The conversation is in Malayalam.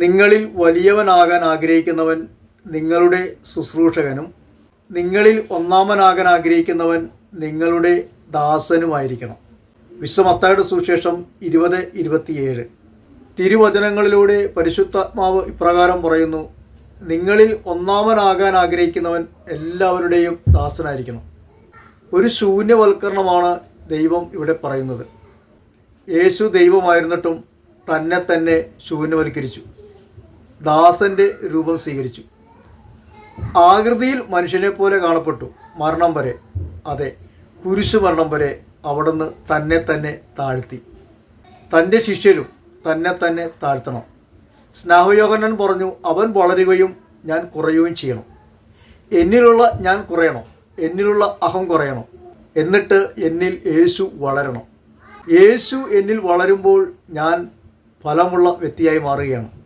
നിങ്ങളിൽ വലിയവനാകാൻ ആഗ്രഹിക്കുന്നവൻ നിങ്ങളുടെ ശുശ്രൂഷകനും നിങ്ങളിൽ ഒന്നാമനാകാൻ ആഗ്രഹിക്കുന്നവൻ നിങ്ങളുടെ ദാസനുമായിരിക്കണം. വിശ്വമത്തായുടെ സുവിശേഷം ഇരുപത് ഇരുപത്തിയേഴ്. തിരുവചനങ്ങളിലൂടെ പരിശുദ്ധാത്മാവ് ഇപ്രകാരം പറയുന്നു നിങ്ങളിൽ ഒന്നാമനാകാൻ ആഗ്രഹിക്കുന്നവൻ എല്ലാവരുടെയും ദാസനായിരിക്കണം. ഒരു ശൂന്യവൽക്കരണമാണ് ദൈവം ഇവിടെ പറയുന്നത്. യേശു ദൈവമായിരുന്നിട്ടും തന്നെ തന്നെ ശൂന്യവൽക്കരിച്ചു. ദാസന്റെ രൂപം സ്വീകരിച്ചു. ആകൃതിയിൽ മനുഷ്യനെ പോലെ കാണപ്പെട്ടു മരണം വരെ. അതെ കുരിശു മരണം വരെ അവിടുന്ന് തന്നെ തന്നെ താഴ്ത്തി. തന്റെ ശിഷ്യരും തന്നെ തന്നെ താഴ്ത്തണം. സ്നാഹയോഗനൻ പറഞ്ഞു അവൻ വളരുകയും ഞാൻ കുറയുകയും ചെയ്യണം. എന്നിലുള്ള ഞാൻ കുറയണം എന്നിലുള്ള അഹം കുറയണം. എന്നിട്ട് എന്നിൽ യേശു വളരണം. യേശു എന്നിൽ വളരുമ്പോൾ ഞാൻ ഫലമുള്ള വ്യക്തിയായി മാറുകയാണ്.